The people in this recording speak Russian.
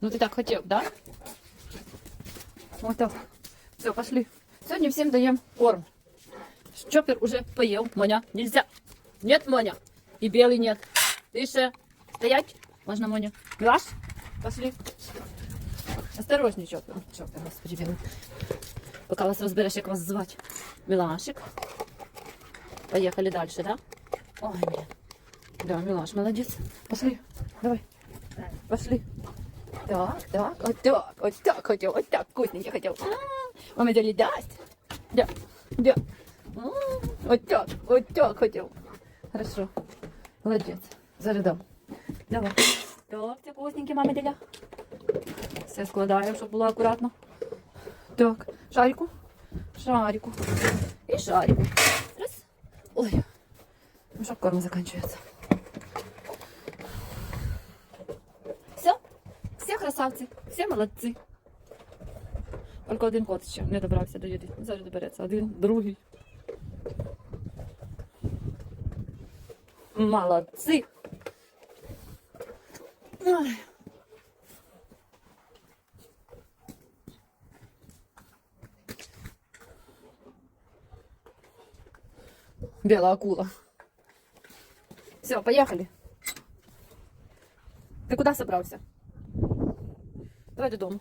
Ну ты так хотел, да? Вот так. Все, пошли. Сегодня всем даем корм. Чоппер уже поел. Моня, нельзя. Нет, Моня. И белый нет. Тише. Стоять. Можно, Моня. Милаш, пошли. Осторожней, Чоппер. Чоппер, господи, белый. Пока вас разберешь, как вас звать. Милашик. Поехали дальше, да? Ой, нет. Да, Милаш, молодец. Пошли. Давай. Пошли. Так, так, вот так, вот так хотел, вот так вкусненько хотел. М, Мама дали даст. Да, да. М, Вот так, вот так хотел. Хорошо. Молодец. Зарядом. Давай. Так, це вкусненьке, мама діля. Все складаємо, щоб було акуратно. Так, шарику, шарику и шарику. Раз. Ой, ну что, корм заканчивается. Все, все красавці, всі молодці. Тільки один кот ще не добрався до їди. Зараз добереться. Один, другий. Молодці. Ой. Белая акула. Все, поехали. Ты куда собрался? Давай додому.